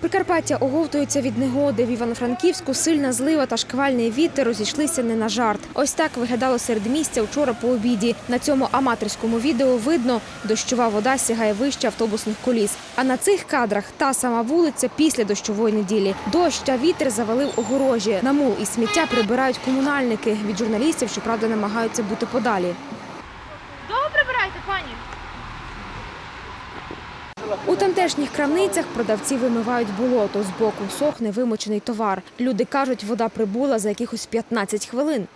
Прикарпаття оговтується від негоди. В Івано-Франківську сильна злива та шквальний вітер розійшлися не на жарт. Ось так виглядало середмістя вчора по обіді. На цьому аматорському відео видно, дощова вода сягає вище автобусних коліс. А на цих кадрах та сама вулиця після дощової неділі. Дощ та вітер завалив огорожі. На мул і сміття прибирають комунальники. Від журналістів, щоправда, намагаються бути подалі. У тамтешніх крамницях продавці вимивають болото. Збоку сохне вимочений товар. Люди кажуть, вода прибула за якихось 15 хвилин.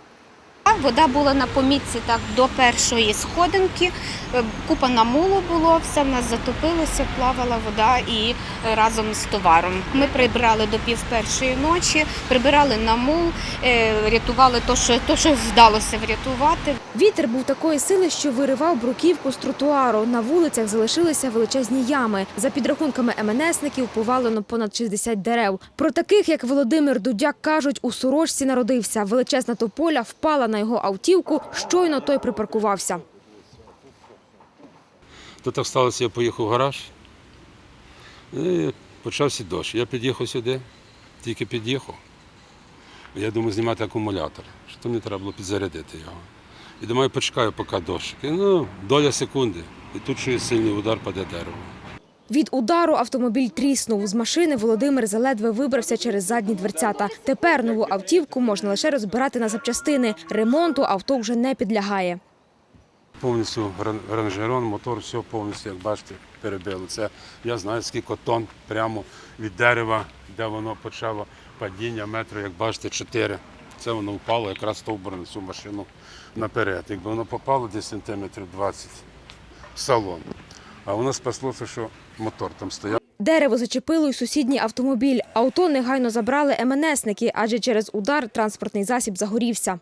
Вода була на помітці так до першої сходинки. Е, Купа намулу було, все в нас затопилося, плавала вода і разом з товаром. Ми прибирали до пів першої ночі, прибирали намул, е, рятували то, що, що вдалося врятувати. Вітер був такої сили, що виривав бруківку з тротуару. На вулицях залишилися величезні ями. За підрахунками МНСників повалено понад 60 дерев. Про таких, як Володимир Дудяк, кажуть, у Сорочці народився. Величезна тополя впала на його автівку, щойно той припаркувався. То так сталося, я поїхав в гараж. І почався дощ. Я під'їхав сюди, тільки під'їхав. Я думаю, знімати акумулятор. Що мені треба було підзарядити його. І думаю, почекаю, поки дощ. І, ну, доля секунди. І тут чую сильний удар паде дерево. Від удару автомобіль тріснув. З машини Володимир заледве вибрався через задні дверцята. Тепер нову автівку можна лише розбирати на запчастини. Ремонту авто вже не підлягає. Повністю ранжерон, мотор, все повністю, як бачите, перебило. Це я знаю, скільки тонн прямо від дерева, де воно почало падіння метру, як бачите, 4. Це воно впало якраз стовбур на цю машину наперед. Якби воно попало десь сантиметрів 20 в салон. А воно спаслося, що мотор там стояв. Дерево зачепило й сусідній автомобіль. Авто негайно забрали МНСники, адже через удар транспортний засіб загорівся.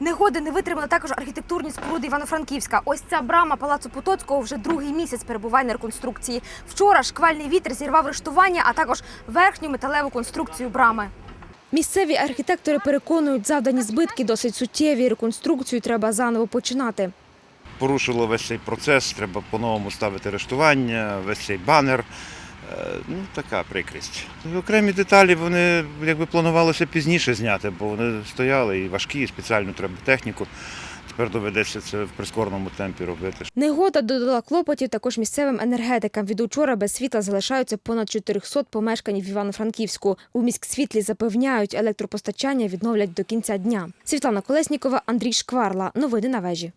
Негоди не витримали також архітектурні споруди Івано-Франківська. Ось ця брама Палацу Потоцького вже другий місяць перебуває на реконструкції. Вчора шквальний вітер зірвав рештування, а також верхню металеву конструкцію брами. Місцеві архітектори переконують, завдані збитки досить суттєві. Реконструкцію треба заново починати. порушило весь цей процес, треба по-новому ставити арештування, весь цей банер. Е, Ну, така прикрість. Окремі деталі вони якби планувалося пізніше зняти, бо вони стояли і важкі, і спеціальну треба техніку. Тепер доведеться це в прискорному темпі робити. Негода додала клопотів також місцевим енергетикам. Від учора без світла залишаються понад 400 помешкань в Івано-Франківську. У міськсвітлі запевняють, електропостачання відновлять до кінця дня. Світлана Колеснікова, Андрій Шкварла. Новини на вежі.